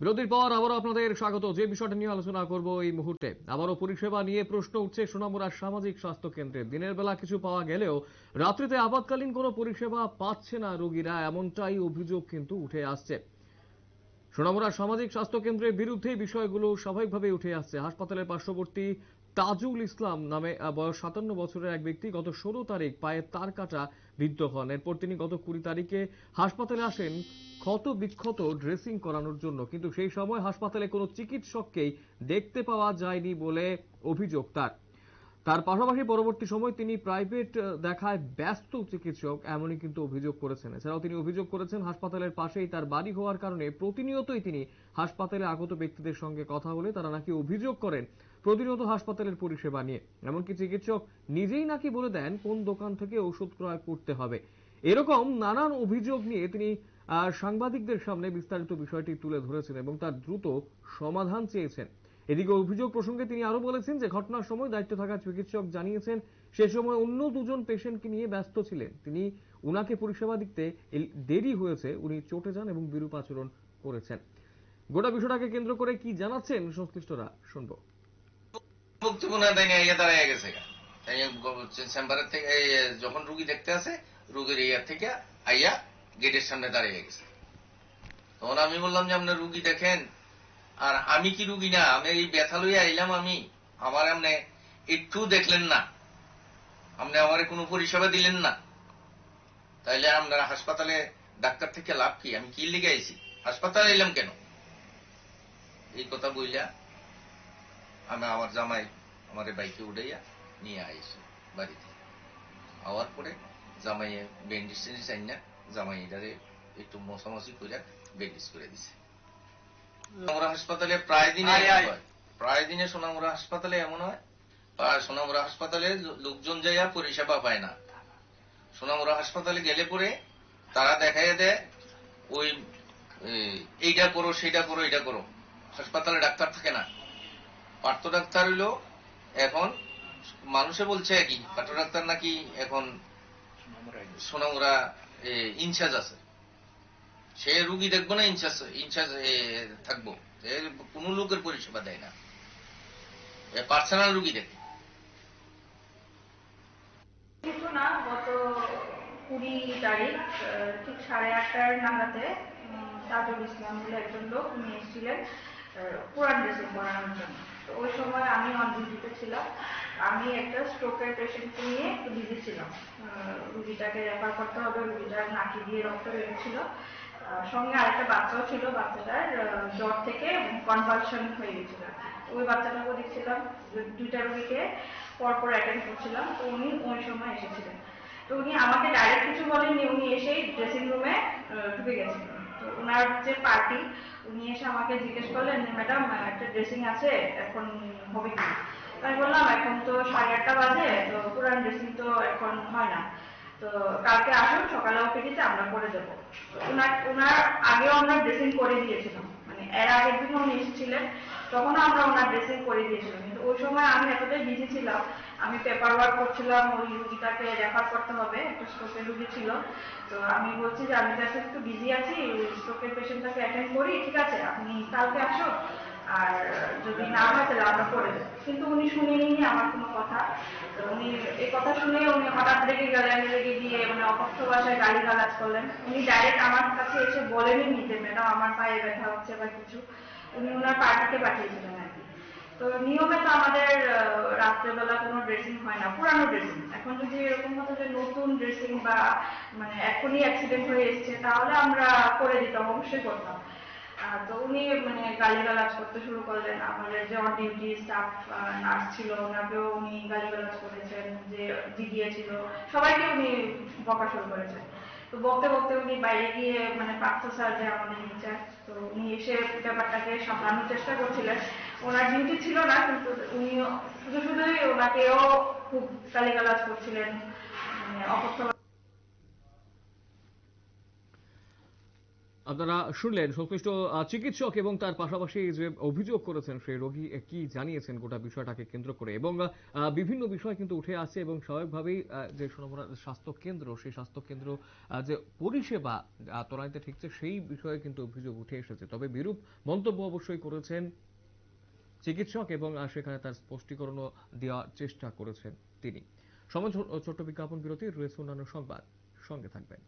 বিরতির পর আবারও আপনাদের স্বাগত। যে বিষয়টা নিয়ে আলোচনা করব এই মুহূর্তে, আবারও পরিষেবা নিয়ে প্রশ্ন উঠছে সোনামুড়া সামাজিক স্বাস্থ্য কেন্দ্রে। দিনের বেলা কিছু পাওয়া গেলেও রাত্রিতে আপাতকালীন কোনো পরিষেবা পাচ্ছে না রোগীরা, এমনটাই অভিযোগ কিন্তু উঠে আসছে। সোনামুড়া সামাজিক স্বাস্থ্য কেন্দ্রের বিরুদ্ধে বিষয়গুলো স্বাভাবিকভাবে উঠে আসছে। হাসপাতালের পার্শ্ববর্তী তাজুল ইসলাম নামে বয়স সাতান্ন বছরের এক ব্যক্তি গত ষোলো তারিখ পায়ে তার কাটা বিদ্ধ হন। এরপর তিনি গত কুড়ি তারিখে হাসপাতালে আসেন ক্ষত বিক্ষত ড্রেসিং করানোর জন্য। কিন্তু সেই সময় হাসপাতালে কোনো চিকিৎসককেই দেখতে পাওয়া যায়নি বলে অভিযোগ তার। তার পাশাপাশি পরবর্তী সময় তিনি প্রাইভেট দেখায় ব্যস্ত চিকিৎসক এমনই কিন্তু অভিযোগ করেছেন। এছাড়াও তিনি অভিযোগ করেছেন, হাসপাতালের পাশেই তার বাড়ি হওয়ার কারণে প্রতিনিয়তই তিনি হাসপাতালে আগত ব্যক্তিদের সঙ্গে কথা বলে তারা নাকি অভিযোগ করেন প্রতিনিয়ত হাসপাতালের পরিষেবা নিয়ে। এমনকি চিকিৎসক নিজেই নাকি বলে দেন, কোন দোকান থেকে ওষুধ ক্রয় করতে হবে। এরকম নানান অভিযোগ নিয়ে তিনি সাংবাদিকদের সামনে বিস্তারিত বিষয়টি তুলে ধরেছেন এবং তার দ্রুত সমাধান চেয়েছেন। এদিকে অভিযোগ প্রসঙ্গে তিনি আরও বলেছেন যে ঘটনার সময় দায়িত্ব থাকা চিকিৎসক জানিয়েছেন, সে সময় অন্য দুজন পেশেন্টকে নিয়ে ব্যস্ত ছিলেন। তিনি উনাকে পরিষেবা দিতে দেরি হয়েছে, উনি চটে যান এবং বিরূপ আচরণ করেছেন। গোটা বিষয়টাকে কেন্দ্র করে কি জানাচ্ছেন সংশ্লিষ্টরা, শুনব। চেম্বারের থেকে যখন রুগী দেখতে আসে, রুগীর ইয়া থেকে আইয়া গেটের সামনে দাঁড়িয়ে গেছে। তখন আমি বললাম যে আপনার রুগী দেখেন? আর আমি কি রুগী না? আমি এই ব্যথা লইয়া আইলাম আমি। আমার আপনি একটু দেখলেন না। আপনি আমার কোনো পরিষেবা দিলেন না। তাইলে আপনারা হাসপাতালে ডাক্তার থেকে লাভ কি? আমি কি লিগে আইছি? হাসপাতালে এলাম কেন? এই কথা বইলা আমি আমার জামাই আমার বাইকে উঠাইয়া নিয়ে আইসি বাড়িতে। আওয়ার পরে জামাইয়ে ব্যান্ডেজ টেন্ডিজ আইন না জামাই এটারে একটু মশামশি করে ব্যান্ডেজ করে দিছে। সোনামুড়া হাসপাতালে প্রায় দিনে হয়। প্রায় দিনে সোনামুড়া হাসপাতালে এমন হয় প্রায় সোনামুড়া হাসপাতালে লোকজন যাইয়া পরিষেবা পায় না। সোনামুড়া হাসপাতালে গেলে পরে তারা দেখাইয়া দেয় ওই এইটা করো সেইটা করো এইটা করো। হাসপাতালে ডাক্তার থাকে না। পার্থ ডাক্তার হইল এখন মানুষে বলছে কি পার্থ ডাক্তার নাকি এখন সোনামুরা ইনচার্জ আছে। সে রুগী দেখব না, ইনচার্জ ইনচার্জ থাকব। কোন লোকের পরিষেবা দেয় না। পার্সোনাল রুগী দেখে। না, গত কুড়ি তারিখ ঠিক সাড়ে আটটার তাজুল ইসলাম বলে একজন লোক উনি এসেছিলেন কোরআন করানোর জন্য। তো ওই সময় আমি অন ডিউটিতে ছিলাম। আমি একটা স্ট্রোকের পেশেন্টকে নিয়ে বিজি ছিলাম। রুগীটাকে রেফার করতে হবে, রুগীটার নাকি দিয়ে রক্ত বেরোচ্ছিল। সঙ্গে আরেকটা বাচ্চাও ছিল বাচ্চাটার জ্বর থেকে কনভালশন হয়ে গেছিল ওই বাচ্চাটাকেও দেখছিলাম দুইটা রুগীকে পরপর অ্যাটেন্ড করছিলাম, তো উনি ওই সময় এসেছিলেন। তো উনি আমাকে ডাইরেক্ট কিছু বলেননি, উনি এসেই ড্রেসিং রুমে ঢুকে গেছিলেন। তো ওনার যে পার্টি উনি এসে আমাকে জিজ্ঞেস করলেন ম্যাডাম একটা ড্রেসিং আছে, এখন হবে কি? আমি বললাম, এখন তো সাড়ে আটটা বাজে, তো পুরান ড্রেসিং তো এখন হয় না। তো কালকে আসুন, সকালে ওপিডিতে আমরা করে দেবো। ওনার ওনার আগেও আমরা ড্রেসিং করে দিয়েছিলাম। মানে এর আগের দিন উনি এসেছিলেন তখন আমরা ওনার ড্রেসিং করে দিয়েছিলাম। কিন্তু ওই সময় আমি এতটাই বিজি ছিলাম, আমি পেপার ওয়ার্ক করছিলাম, ওই রুগীটাকে রেফার করতে হবে, একটা স্ট্রোকের রুগী ছিল। তো আমি বলছি যে আমি এখন একটু বিজি আছি স্ট্রোকের পেশেন্টটাকে অ্যাটেন্ড করি, ঠিক আছে? আপনি কালকে আসুন যদি না হয় তাহলে আমরা করে কিন্তু উনি শুনেনি আমার কোনো কথা। তো উনি এই কথা শুনে উনি হঠাৎ রেগে গেলেন, রেগে গিয়ে মানে অকথ্য ভাষায় গালি গালাজ করলেন। উনি ডাইরেক্ট আমার কাছে এসে বলেনি যে, ম্যাডাম, আমার পায়ে ব্যথা হচ্ছে বা কিছু। উনি ওনার পার্টিকে পাঠিয়েছিলেন আর কি। তো নিয়মে তো আমাদের রাত্রেবেলা কোনো ড্রেসিং হয় না, পুরানো ড্রেসিং এখন যদি এরকম হতো যে নতুন ড্রেসিং বা মানে এখনই অ্যাক্সিডেন্ট হয়ে এসছে, তাহলে আমরা করে দিতাম, অবশ্যই করতাম। তো উনি মানে গালিগালাজ করতে শুরু করলেন। আমাদের যে অন ডিউটি স্টাফ নার্স ছিল, ওনাকেও উনি গালিগালাজ করেছেন, যে দিদিয়ে ছিল। সবাইকে উনি বকা শুরু করেছেন। তো বকতে বকতে উনি বাইরে গিয়ে মানে পার্থ স্যার যে আমাদের ইনচার্জ তো উনি এসে ব্যাপারটাকে সামলানোর চেষ্টা করছিলেন। ওনার ডিউটি ছিল না, কিন্তু উনি শুধু শুধুই ওনাকেও খুব গালিগালাজ করছিলেন মানে অকথ্য আপনারা শুনলেন সংশ্লিষ্ট চিকিৎসক এবং তার পাশাপাশি যে অভিযোগ করেছেন সেই রোগী কি জানিয়েছেন গোটা বিষয়টাকে কেন্দ্র করে? এবং বিভিন্ন বিষয় কিন্তু উঠে আসছে এবং স্বাভাবিকভাবেই যে স্বাস্থ্য কেন্দ্র সেই স্বাস্থ্য কেন্দ্র যে পরিষেবা তলানিতে ঠিকছে, সেই বিষয়ে কিন্তু অভিযোগ উঠে এসেছে। তবে বিরূপ মন্তব্য অবশ্যই করেছেন চিকিৎসক এবং সেখানে তার স্পষ্টীকরণও দেওয়ার চেষ্টা করেছেন তিনি। সময় ছোট্ট বিজ্ঞাপন বিরতি রয়েছে অন্যান্য সংবাদ সঙ্গে থাকবেন।